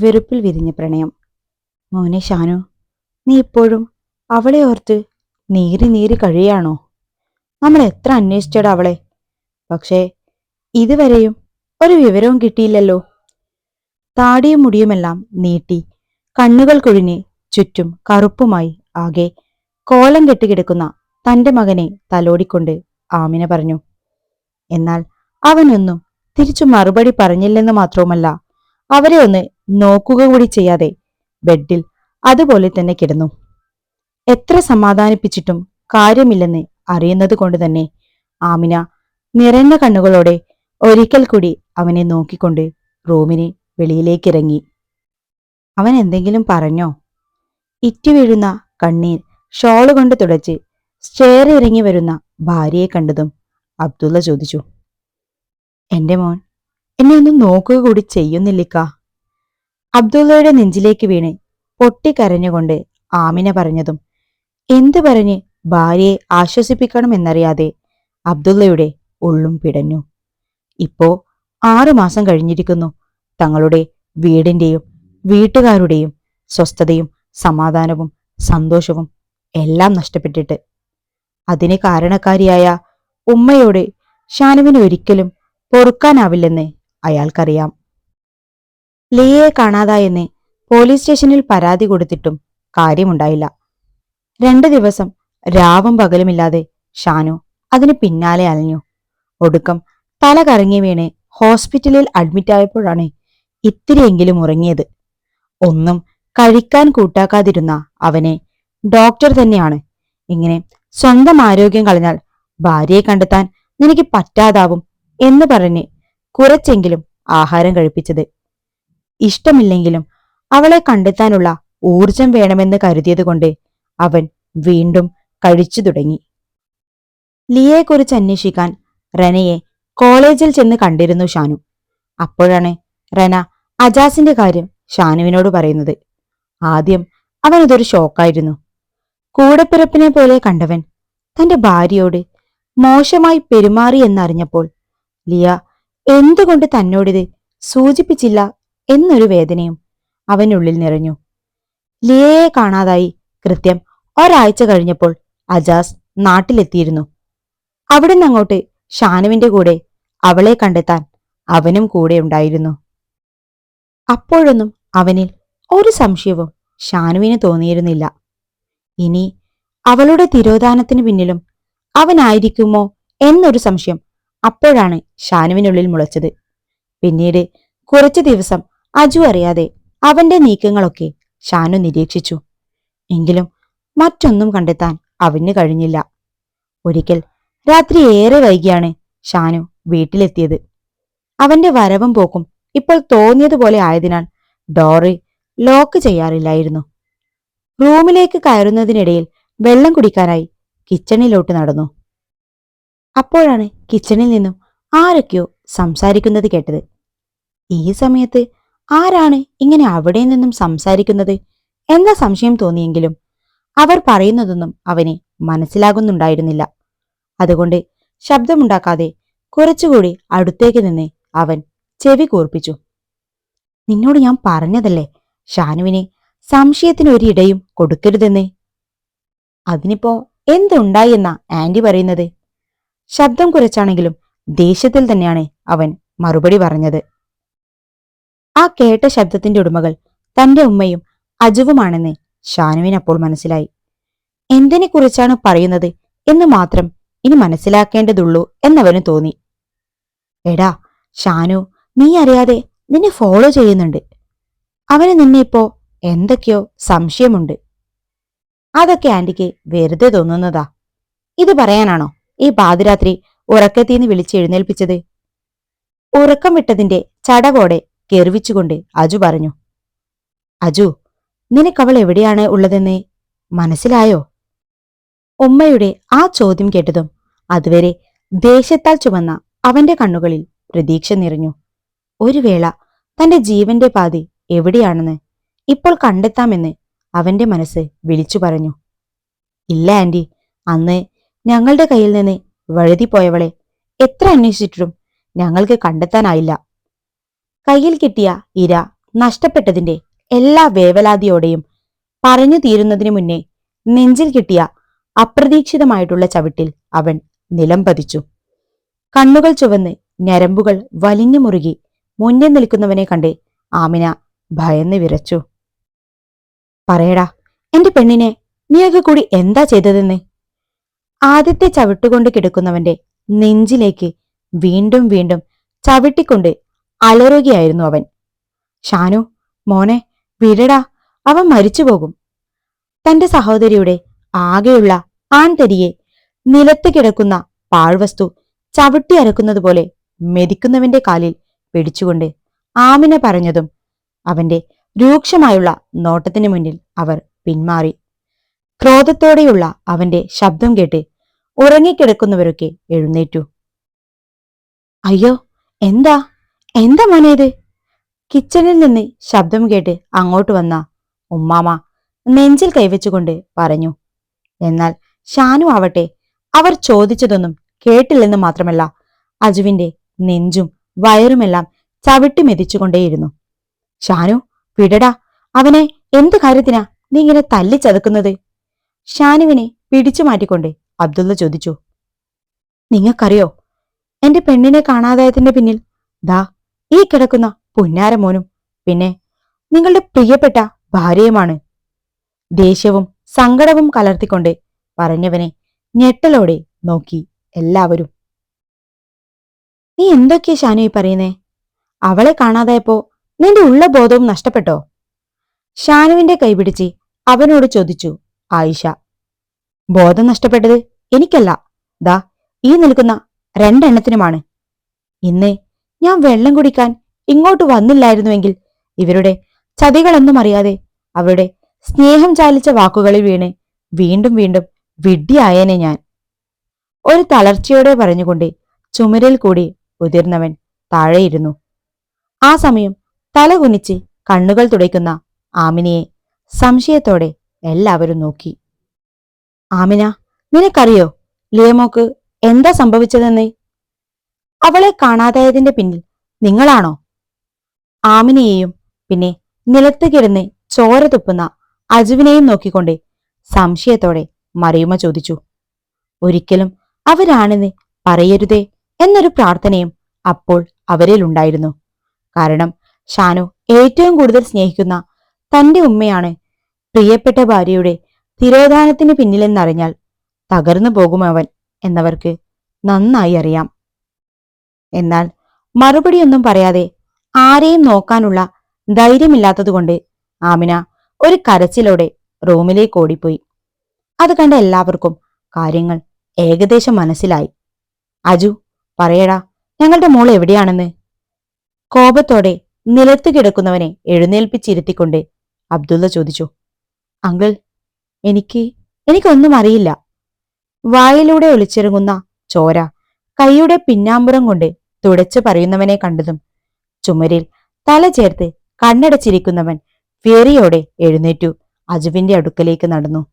വെറുപ്പിൽ വിരിഞ്ഞ പ്രണയം. മോനെ ഷാനു നീ ഇപ്പോഴും അവളെ ഓർത്ത് നീറി നീറി കഴിയാണോ നമ്മൾ എത്ര അന്വേഷിച്ചടാ അവളെ? പക്ഷേ ഇതുവരെയും ഒരു വിവരവും കിട്ടിയില്ലല്ലോ. താടിയും മുടിയുമെല്ലാം നീട്ടി കണ്ണുകൾ കുഴിഞ്ഞ് ചുറ്റും കറുപ്പുമായി ആകെ കോലം കെട്ടിക്കിടക്കുന്ന തന്റെ മകനെ തലോടിക്കൊണ്ട് ആമിന പറഞ്ഞു എന്നാൽ അവനൊന്നും തിരിച്ചു മറുപടി പറഞ്ഞില്ലെന്ന് മാത്രവുമല്ല അവരെ ഒന്ന് നോക്കുക കൂടി ചെയ്യാതെ ബെഡിൽ അതുപോലെ തന്നെ കിടന്നു. എത്ര സമാധാനിപ്പിച്ചിട്ടും കാര്യമില്ലെന്ന് അറിയുന്നത് കൊണ്ട് തന്നെ ആമിന നിറഞ്ഞ കണ്ണുകളോടെ ഒരിക്കൽ കൂടി അവനെ നോക്കിക്കൊണ്ട് റൂമിന് വെളിയിലേക്കിറങ്ങി. അവൻ എന്തെങ്കിലും പറഞ്ഞോ? ഇറ്റി വീഴുന്ന കണ്ണീർ ഷോൾ കൊണ്ട് തുടച്ച് സ്റ്റെയർ ഇറങ്ങി വരുന്ന ഭാര്യയെ കണ്ടതും അബ്ദുള്ള ചോദിച്ചു എന്റെ മോൻ എന്നെ ഒന്ന് നോക്കുക കൂടി ചെയ്യുന്നില്ലിക്ക? അബ്ദുള്ളയുടെ നെഞ്ചിലേക്ക് വീണ് പൊട്ടിക്കരഞ്ഞുകൊണ്ട് ആമിന പറഞ്ഞതും എന്തു പറഞ്ഞ് ഭാര്യയെ ആശ്വസിപ്പിക്കണമെന്നറിയാതെ അബ്ദുള്ളയുടെ ഉള്ളും പിടഞ്ഞു. ഇപ്പോ ആറുമാസം കഴിഞ്ഞിരിക്കുന്നു. തങ്ങളുടെ വീടിന്റെയും വീട്ടുകാരുടെയും സ്വസ്ഥതയും സമാധാനവും സന്തോഷവും എല്ലാം നഷ്ടപ്പെട്ടിട്ട്. അതിന് കാരണക്കാരിയായ ഉമ്മയോട് ഷാനുവിന് ഒരിക്കലും പൊറുക്കാനാവില്ലെന്ന് അയാൾക്കറിയാം. ലിയയെ കാണാതായെന്ന് പോലീസ് സ്റ്റേഷനിൽ പരാതി കൊടുത്തിട്ടും കാര്യമുണ്ടായില്ല. രണ്ടു ദിവസം രാവും പകലുമില്ലാതെ ഷാനു അതിന് പിന്നാലെ അലഞ്ഞു. ഒടുക്കം തല കറങ്ങി വീണ് ഹോസ്പിറ്റലിൽ അഡ്മിറ്റായപ്പോഴാണ് ഇത്തിരിയെങ്കിലും ഉറങ്ങിയത്. ഒന്നും കഴിക്കാൻ കൂട്ടാക്കാതിരുന്ന അവനെ ഡോക്ടർ തന്നെയാണ്. ഇങ്ങനെ സ്വന്തം ആരോഗ്യം കളഞ്ഞാൽ ഭാര്യയെ കണ്ടെത്താൻ നിനക്ക് പറ്റാതാവും എന്ന് പറഞ്ഞ് കുറച്ചെങ്കിലും ആഹാരം കഴിപ്പിച്ചത് ഇഷ്ടമില്ലെങ്കിലും അവളെ കണ്ടെത്താനുള്ള ഊർജം വേണമെന്ന് കരുതിയതുകൊണ്ട് അവൻ വീണ്ടും കഴിച്ചു തുടങ്ങി. ലിയയെക്കുറിച്ച് അന്വേഷിക്കാൻ റനയെ കോളേജിൽ ചെന്ന് കണ്ടിരുന്നു ഷാനു. അപ്പോഴാണ് റന അജാസിന്റെ കാര്യം ഷാനുവിനോട് പറയുന്നത്. ആദ്യം അവനതൊരു ഷോക്കായിരുന്നു. കൂടപ്പിറപ്പിനെ പോലെ കണ്ടവൻ തന്റെ ഭാര്യയോട് മോശമായി പെരുമാറി എന്നറിഞ്ഞപ്പോൾ ലിയ എന്തുകൊണ്ട് തന്നോടിത് സൂചിപ്പിച്ചില്ല എന്നൊരു വേദനയും അവനുള്ളിൽ നിറഞ്ഞു. ലിയയെ കാണാതായി. കൃത്യം ഒരാഴ്ച കഴിഞ്ഞപ്പോൾ അജാസ് നാട്ടിലെത്തിയിരുന്നു. അവിടെ നിന്നങ്ങോട്ട് ഷാനുവിന്റെ കൂടെ അവളെ കണ്ടെത്താൻ അവനും കൂടെ ഉണ്ടായിരുന്നു. അപ്പോഴൊന്നും അവനിൽ ഒരു സംശയവും ഷാനുവിന് തോന്നിയിരുന്നില്ല. ഇനി അവളുടെ തിരോധാനത്തിന് പിന്നിലും അവനായിരിക്കുമോ എന്നൊരു സംശയം അപ്പോഴാണ് ഷാനുവിനുള്ളിൽ മുളച്ചത്. പിന്നീട് കുറച്ചു ദിവസം അജു അറിയാതെ അവന്റെ നീക്കങ്ങളൊക്കെ ഷാനു നിരീക്ഷിച്ചു. എങ്കിലും മറ്റൊന്നും കണ്ടെത്താൻ അവന് കഴിഞ്ഞില്ല. ഒരിക്കൽ രാത്രി ഏറെ വൈകിയാണ് ഷാനു വീട്ടിലെത്തിയത്. അവന്റെ വരവും പോക്കും ഇപ്പോൾ തോന്നിയതുപോലെ ആയതിനാൽ ഡോറി ലോക്ക് ചെയ്യാറില്ലായിരുന്നു. റൂമിലേക്ക് കയറുന്നതിനിടയിൽ വെള്ളം കുടിക്കാനായി കിച്ചണിലോട്ട് നടന്നു. അപ്പോഴാണ് കിച്ചണിൽ നിന്നും ആരൊക്കെയോ സംസാരിക്കുന്നത് കേട്ടത്. ഈ സമയത്ത് ആരാണ് ഇങ്ങനെ അവിടെ നിന്നും സംസാരിക്കുന്നത്? എന്ന സംശയം തോന്നിയെങ്കിലും അവർ പറയുന്നതൊന്നും അവന് മനസ്സിലാകുന്നുണ്ടായിരുന്നില്ല. അതുകൊണ്ട് ശബ്ദമുണ്ടാക്കാതെ കുറച്ചുകൂടി അടുത്തേക്ക് നിന്ന് അവൻ ചെവി കൂർപ്പിച്ചു. നിന്നോട് ഞാൻ പറഞ്ഞതല്ലേ ഷാനുവിനെ സംശയത്തിന് ഒരിടയും കൊടുക്കരുതെന്ന്? അതിനിപ്പോ എന്തുണ്ടായി എന്നാ ആന്റി പറയുന്നത്? ശബ്ദം കുറച്ചാണെങ്കിലും ദേഷ്യത്തിൽ തന്നെയാണ് അവൻ മറുപടി പറഞ്ഞത്. ആ കേട്ട ശബ്ദത്തിന്റെ ഉടമകൾ തന്റെ ഉമ്മയും അജുവുമാണെന്ന് ഷാനുവിന് അപ്പോൾ മനസ്സിലായി. എന്തിനെ കുറിച്ചാണ് പറയുന്നത് എന്ന് മാത്രം ഇനി മനസ്സിലാക്കേണ്ടതുള്ളൂ എന്നവന് തോന്നി. എടാ ഷാനു നീ അറിയാതെ നിന്നെ ഫോളോ ചെയ്യുന്നുണ്ട്. അവന് നിന്നെ ഇപ്പോ എന്തൊക്കെയോ സംശയമുണ്ട്. അതൊക്കെ ആന്റിക്ക് വെറുതെ തോന്നുന്നതാ. ഇത് പറയാനാണോ ഈ പാതിരാത്രി ഉറക്കത്തീന്ന് വിളിച്ചെഴുന്നേൽപ്പിച്ചത് ഉറക്കം വിട്ടതിന്റെ ചടകോടെ കെറിവിച്ചുകൊണ്ട് അജു പറഞ്ഞു അജു നിനക്കവൾ എവിടെയാണ് ഉള്ളതെന്ന് മനസ്സിലായോ? ഉമ്മയുടെ ആ ചോദ്യം കേട്ടതും അതുവരെ ദേഷ്യത്താൽ ചുമന്ന അവന്റെ കണ്ണുകളിൽ പ്രതീക്ഷ നിറഞ്ഞു. ഒരു വേള തന്റെ ജീവന്റെ പാതി എവിടെയാണെന്ന് ഇപ്പോൾ കണ്ടെത്താമെന്ന് അവന്റെ മനസ്സ് വിളിച്ചു പറഞ്ഞു ഇല്ല ആന്റി അന്ന് ഞങ്ങളുടെ കയ്യിൽ നിന്ന് വഴുതിപ്പോയവളെ എത്ര അന്വേഷിച്ചിട്ടും ഞങ്ങൾക്ക് കണ്ടെത്താനായില്ല. കയ്യിൽ കിട്ടിയ ഇര നഷ്ടപ്പെട്ടതിന്റെ എല്ലാ വേവലാതിയോടെയും പറഞ്ഞു തീരുന്നതിനു മുന്നേ നെഞ്ചിൽ കിട്ടിയ അപ്രതീക്ഷിതമായിട്ടുള്ള ചവിട്ടിൽ അവൻ നിലം പതിച്ചു. കണ്ണുകൾ ചുവന്ന് ഞരമ്പുകൾ വലിഞ്ഞു മുറുകി മുന്നിൽ നിൽക്കുന്നവനെ കണ്ട് ആമിന ഭയന്ന് വിറച്ചു. പറയടാ എന്റെ പെണ്ണിനെ നീയൊക്കെ കൂടി എന്താ ചെയ്തതെന്ന്? ആദ്യത്തെ ചവിട്ടുകൊണ്ട് കിടക്കുന്നവന്റെ നെഞ്ചിലേക്ക് വീണ്ടും വീണ്ടും ചവിട്ടിക്കൊണ്ട് അലറുകയായിരുന്നു അവൻ. ഷാനു മോനെ വിടടാ. അവൻ മരിച്ചു പോകും. തന്റെ സഹോദരിയുടെ ആകെയുള്ള ആൺതരിയെ നിലത്ത് കിടക്കുന്ന പാഴ്വസ്തു ചവിട്ടി അരക്കുന്നത് പോലെ മെതിക്കുന്നവന്റെ കാലിൽ പിടിച്ചുകൊണ്ട് ആമിന പറഞ്ഞതും അവന്റെ രൂക്ഷമായുള്ള നോട്ടത്തിന് മുന്നിൽ അവർ പിന്മാറി. ക്രോധത്തോടെയുള്ള അവന്റെ ശബ്ദം കേട്ട് ഉറങ്ങിക്കിടക്കുന്നവരൊക്കെ എഴുന്നേറ്റു. അയ്യോ എന്താ? എന്താ മോനെ ഇത്? കിച്ചണിൽ നിന്ന് ശബ്ദം കേട്ട് അങ്ങോട്ട് വന്ന ഉമ്മാമ നെഞ്ചിൽ കൈവച്ചുകൊണ്ട് പറഞ്ഞു. എന്നാൽ ഷാനു ആവട്ടെ അവർ ചോദിച്ചതൊന്നും കേട്ടില്ലെന്ന് മാത്രമല്ല അജുവിന്റെ നെഞ്ചും വയറുമെല്ലാം ചവിട്ടി മെതിച്ചുകൊണ്ടേയിരുന്നു. ഷാനു വിടടാ അവനെ എന്ത് കാര്യത്തിനാ നീ ഇങ്ങനെ തല്ലിച്ചതക്കുന്നത് ഷാനുവിനെ പിടിച്ചു മാറ്റിക്കൊണ്ട് അബ്ദുള്ള ചോദിച്ചു. നിങ്ങൾക്കറിയോ എന്റെ പെണ്ണിനെ കാണാതായതിന്റെ പിന്നിൽ ദാ ഈ കിടക്കുന്ന പുന്നാരമോനും പിന്നെ നിങ്ങളുടെ പ്രിയപ്പെട്ട ഭാര്യയുമാണ്. ദേഷ്യവും സങ്കടവും കലർത്തിക്കൊണ്ട് പറഞ്ഞവനെ ഞെട്ടലോടെ നോക്കി എല്ലാവരും. നീ എന്തൊക്കെയാ ഷാനു ഈ പറയുന്നേ? അവളെ കാണാതായപ്പോ നിന്റെ ഉള്ള ബോധവും നഷ്ടപ്പെട്ടോ? ഷാനുവിന്റെ കൈപിടിച്ച് അവനോട് ചോദിച്ചു ആയിഷ. ബോധം നഷ്ടപ്പെട്ടത് എനിക്കല്ല. ദാ ഈ നിൽക്കുന്ന രണ്ടെണ്ണത്തിനുമാണ്. ഇന്ന് ഞാൻ വെള്ളം കുടിക്കാൻ ഇങ്ങോട്ട് വന്നില്ലായിരുന്നുവെങ്കിൽ ഇവരുടെ ചതികളൊന്നും അറിയാതെ അവരുടെ സ്നേഹം ചാലിച്ച വാക്കുകളിൽ വീണ് വീണ്ടും വീണ്ടും വിഡ്ഢിയായേനെ ഞാൻ. ഒരു തളർച്ചയോടെ പറഞ്ഞുകൊണ്ട് ചുമരിൽ കൂടി ഉതിർന്നവൻ താഴെയിരുന്നു. ആ സമയം തല കുനിച്ച് കണ്ണുകൾ തുടയ്ക്കുന്ന ആമിനയെ സംശയത്തോടെ എല്ലാവരും നോക്കി. ആമിന നിനക്കറിയോ ലിയമോക്ക് എന്താ സംഭവിച്ചതെന്ന്? അവളെ കാണാതായതിന്റെ പിന്നിൽ നിങ്ങളാണോ? ആമിനയെയും പിന്നെ നിലത്ത് കിടന്ന് ചോര തുപ്പുന്ന അജുവിനെയും നോക്കിക്കൊണ്ട് സംശയത്തോടെ മറിയുമ ചോദിച്ചു. ഒരിക്കലും അവരാണെന്ന് പറയരുതേ എന്നൊരു പ്രാർത്ഥനയും അപ്പോൾ അവരിലുണ്ടായിരുന്നു കാരണം ഷാനു ഏറ്റവും കൂടുതൽ സ്നേഹിക്കുന്ന തന്റെ ഉമ്മയാണ് പ്രിയപ്പെട്ട ഭാര്യയുടെ തിരോധാനത്തിന് പിന്നിലെന്നറിഞ്ഞാൽ തകർന്നു പോകുമവൻ എന്നവർക്ക് നന്നായി അറിയാം. എന്നാൽ മറുപടിയൊന്നും പറയാതെ ആരെയും നോക്കാനുള്ള ധൈര്യമില്ലാത്തതുകൊണ്ട് ആമിന ഒരു കരച്ചിലോടെ റൂമിലേക്ക് ഓടിപ്പോയി. അത് കണ്ട എല്ലാവർക്കും കാര്യങ്ങൾ ഏകദേശം മനസ്സിലായി. അജു പറയടാ ഞങ്ങളുടെ മോൾ എവിടെയാണെന്ന്? കോപത്തോടെ നിലത്ത് കിടക്കുന്നവനെ എഴുന്നേൽപ്പിച്ചിരുത്തിക്കൊണ്ട് അബ്ദുള്ള ചോദിച്ചു അങ്കിൾ എനിക്ക് എനിക്കൊന്നും അറിയില്ല. വായിലൂടെ ഒളിച്ചിറങ്ങുന്ന ചോര കൈയുടെ പിന്നാമ്പുറം കൊണ്ട് തുടച്ചു പറയുന്നവനെ കണ്ടതും ചുമരിൽ തല ചേർത്ത് കണ്ണടച്ചിരിക്കുന്നവൻ ഫേറിയോടെ എഴുന്നേറ്റു. അജുവിന്റെ അടുക്കലേക്ക് നടന്നു.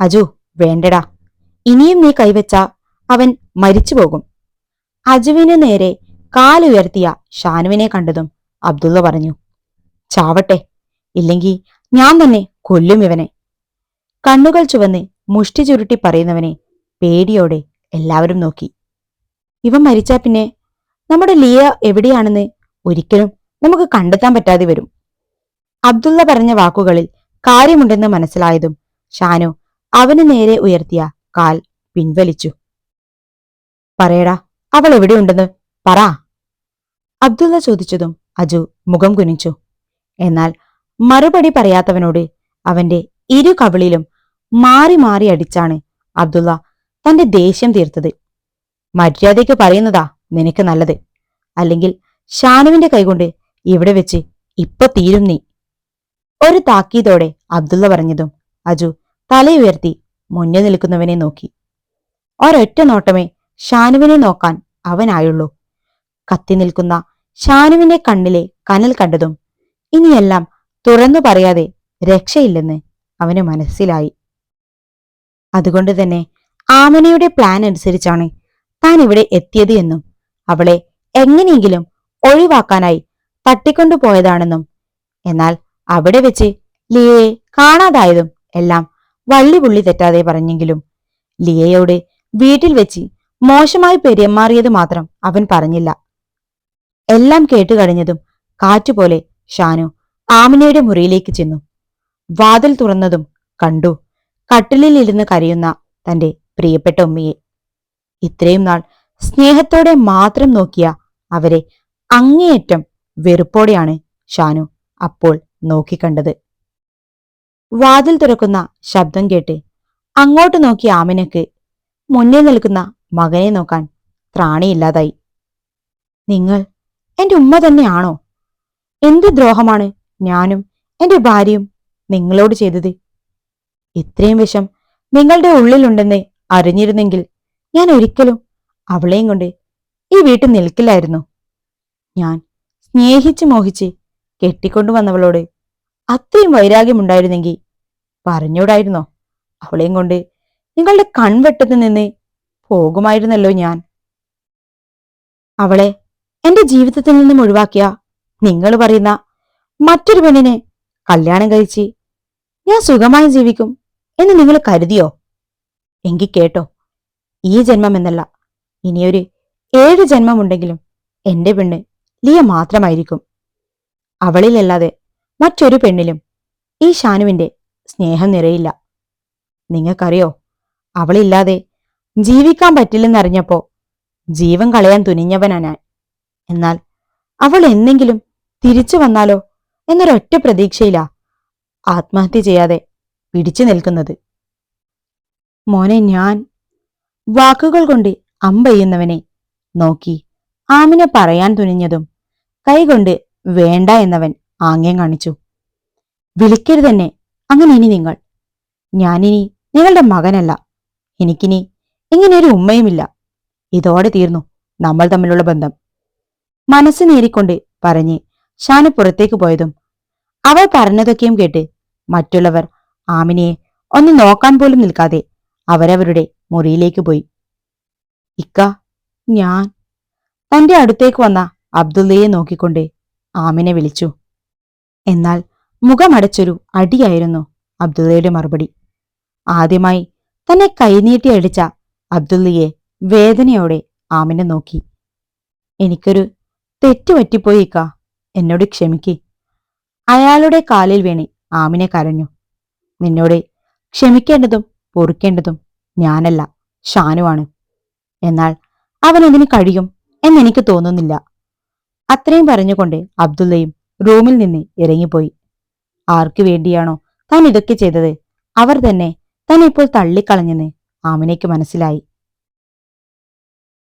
അജു വേണ്ടടാ. ഇനിയും നീ കൈവച്ച അവൻ മരിച്ചു പോകും. അജുവിനു നേരെ കാലുയർത്തിയ ഷാനുവിനെ കണ്ടതും അബ്ദുള്ള പറഞ്ഞു ചാവട്ടെ. ഇല്ലെങ്കിൽ ഞാൻ തന്നെ കൊല്ലും ഇവനെ. കണ്ണുകൾ ചുവന്ന് മുഷ്ടി ചുരുട്ടി പറയുന്നവനെ പേടിയോടെ എല്ലാവരും നോക്കി. ഇവൻ മരിച്ചാ പിന്നെ നമ്മുടെ ലിയ എവിടെയാണെന്ന് ഒരിക്കലും നമുക്ക് കണ്ടെത്താൻ പറ്റാതെ വരും. അബ്ദുള്ള പറഞ്ഞ വാക്കുകളിൽ കാര്യമുണ്ടെന്ന് മനസ്സിലായതും ഷാനു അവന് നേരെ ഉയർത്തിയ കാൽ പിൻവലിച്ചു. പറയടാ അവൾ എവിടെയുണ്ടെന്ന് പറ. അബ്ദുള്ള ചോദിച്ചതും അജു മുഖം കുനിച്ചു. എന്നാൽ മറുപടി പറയാത്തവനോട് അവന്റെ ഇരു കവിളിലും മാറി മാറി അടിച്ചാണ് അബ്ദുള്ള തന്റെ ദേഷ്യം തീർത്തത്. മര്യാദയ്ക്ക് പറയുന്നതാ നിനക്ക് നല്ലത്. അല്ലെങ്കിൽ ഷാനുവിന്റെ കൈകൊണ്ട് ഇവിടെ വെച്ച് ഇപ്പൊ തീരും നീ. ഒരു താക്കീതോടെ അബ്ദുള്ള പറഞ്ഞതും അജു തലയുയർത്തി മുന്നിൽ നിൽക്കുന്നവനെ നോക്കി. ഒരൊറ്റ നോട്ടമേ ഷാനുവിനെ നോക്കാൻ അവനായുള്ളൂ. കത്തി നിൽക്കുന്ന ഷാനുവിന്റെ കണ്ണിലെ കനൽ കണ്ടതും ഇനിയെല്ലാം തുറന്നു പറയാതെ രക്ഷയില്ലെന്ന് അവന് മനസ്സിലായി. അതുകൊണ്ട് തന്നെ ആമനയുടെ പ്ലാൻ അനുസരിച്ചാണ് താൻ ഇവിടെ എത്തിയത് എന്നും അവളെ എങ്ങനെയെങ്കിലും ഒഴിവാക്കാനായി തട്ടിക്കൊണ്ടുപോയതാണെന്നും എന്നാൽ അവിടെ വെച്ച് ലിയയെ കാണാതായതും എല്ലാം വള്ളിപുള്ളി തെറ്റാതെ പറഞ്ഞെങ്കിലും ലിയയോട് വീട്ടിൽ വെച്ച് മോശമായി പെരുമാറിയത് മാത്രം അവൻ പറഞ്ഞില്ല. എല്ലാം കേട്ടുകഴിഞ്ഞതും കാറ്റുപോലെ ഷാനു ആമിനയുടെ മുറിയിലേക്ക് ചെന്നു. വാതിൽ തുറന്നതും കണ്ടു. കട്ടിലിൽ ഇരുന്ന് കരയുന്ന തന്റെ പ്രിയപ്പെട്ട ഉമ്മയെ. ഇത്രയും നാൾ സ്നേഹത്തോടെ മാത്രം നോക്കിയ അവരെ അങ്ങേയറ്റം വെറുപ്പോടെയാണ് ഷാനു അപ്പോൾ നോക്കിക്കണ്ടത്. വാതിൽ തുറക്കുന്ന ശബ്ദം കേട്ട് അങ്ങോട്ട് നോക്കിയ ആമിനക്ക് മുന്നിൽ നിൽക്കുന്ന മകനെ നോക്കാൻ ത്രാണിയില്ലാതായി. നിങ്ങൾ എന്റെ ഉമ്മ തന്നെയാണോ? എന്ത് ദ്രോഹമാണ് ഞാനും എന്റെ ഭാര്യയും നിങ്ങളോട് ചെയ്തത്? ഇത്രയും വിഷം നിങ്ങളുടെ ഉള്ളിലുണ്ടെന്ന് അറിഞ്ഞിരുന്നെങ്കിൽ ഞാൻ ഒരിക്കലും അവളെയും കൊണ്ട് ഈ വീട്ടിൽ നിൽക്കില്ലായിരുന്നു. ഞാൻ സ്നേഹിച്ച് മോഹിച്ച് കെട്ടിക്കൊണ്ടുവന്നവളോട് അത്രയും വൈരാഗ്യമുണ്ടായിരുന്നെങ്കിൽ പറഞ്ഞൂടായിരുന്നോ? അവളെയും കൊണ്ട് നിങ്ങളുടെ കൺവെട്ടത്ത് നിന്ന് പോകുമായിരുന്നല്ലോ ഞാൻ. അവളെ എന്റെ ജീവിതത്തിൽ നിന്നും ഒഴിവാക്കിയ നിങ്ങൾ പറയുന്ന മറ്റൊരു പെണ്ണിനെ കല്യാണം കഴിച്ച് ഞാൻ സുഖമായി ജീവിക്കും എന്ന് നിങ്ങൾ കരുതിയോ? എങ്കിൽ കേട്ടോ ഈ ജന്മം എന്നല്ല ഇനിയൊരു ഏഴ് ജന്മമുണ്ടെങ്കിലും എന്റെ പെണ്ണ് ലിയ മാത്രമായിരിക്കും. അവളിലല്ലാതെ മറ്റൊരു പെണ്ണിലും ഈ ഷാനുവിന്റെ സ്നേഹം നിറയില്ല. നിങ്ങൾക്കറിയോ? അവളില്ലാതെ ജീവിക്കാൻ പറ്റില്ലെന്നറിഞ്ഞപ്പോ ജീവൻ കളയാൻ തുനിഞ്ഞവനാ ഞാൻ. എന്നാൽ അവൾ എന്നെങ്കിലും തിരിച്ചു വന്നാലോ എന്നൊരൊറ്റ പ്രതീക്ഷയിലാ ആത്മഹത്യ ചെയ്യാതെ പിടിച്ചു നിൽക്കുന്നത്. മോനെ ഞാൻ വാക്കുകൾ കൊണ്ട് അമ്പെയ്യുന്നവനെ നോക്കി. ആമിനെ പറയാൻ തുനിഞ്ഞതും കൈകൊണ്ട് വേണ്ട എന്നവൻ ആംഗ്യം കാണിച്ചു. വിളിക്കരുതെന്നെ അങ്ങനെ ഇനി നിങ്ങൾ. ഞാനിനി നിങ്ങളുടെ മകനല്ല. എനിക്കിനി ഇങ്ങനെയൊരു ഉമ്മയുമില്ല. ഇതോടെ തീർന്നു നമ്മൾ തമ്മിലുള്ള ബന്ധം. മനസ്സ് നേരിക്കൊണ്ട് പറഞ്ഞ് ഷാനു പുറത്തേക്ക് പോയതും അവൾ പറഞ്ഞതൊക്കെയും കേട്ട് മറ്റുള്ളവർ ആമിനെ ഒന്ന് നോക്കാൻ പോലും നിൽക്കാതെ അവരവരുടെ മുറിയിലേക്ക് പോയി. ഇക്ക ഞാൻ. തന്റെ അടുത്തേക്ക് വന്ന അബ്ദുള്ളയെ നോക്കിക്കൊണ്ട് ആമിനെ വിളിച്ചു. എന്നാൽ മുഖമടച്ചൊരു അടിയായിരുന്നു അബ്ദുള്ളയുടെ മറുപടി. ആദ്യമായി തന്നെ കൈനീട്ടി അടിച്ച അബ്ദുള്ളയെ വേദനയോടെ ആമിനെ നോക്കി. എനിക്കൊരു തെറ്റ് പറ്റിപ്പോയി ഇക്ക. എന്നോട് ക്ഷമിക്ക്. അയാളുടെ കാലിൽ വീണ് ആമിനെ കരഞ്ഞു. നിന്നോട് ക്ഷമിക്കേണ്ടതും പൊറുക്കേണ്ടതും ഞാനല്ല ഷാനുവാണ്. എന്നാൽ അവൻ അതിന് കഴിയും എന്നെനിക്ക് തോന്നുന്നില്ല. അത്രയും പറഞ്ഞുകൊണ്ട് അബ്ദുള്ളയും റൂമിൽ നിന്ന് ഇറങ്ങിപ്പോയി. ആർക്കു വേണ്ടിയാണോ താൻ ഇതൊക്കെ ചെയ്തത്? അവർ തന്നെ താൻ ഇപ്പോൾ തള്ളിക്കളഞ്ഞെന്ന് ആമിനയ്ക്ക് മനസ്സിലായി.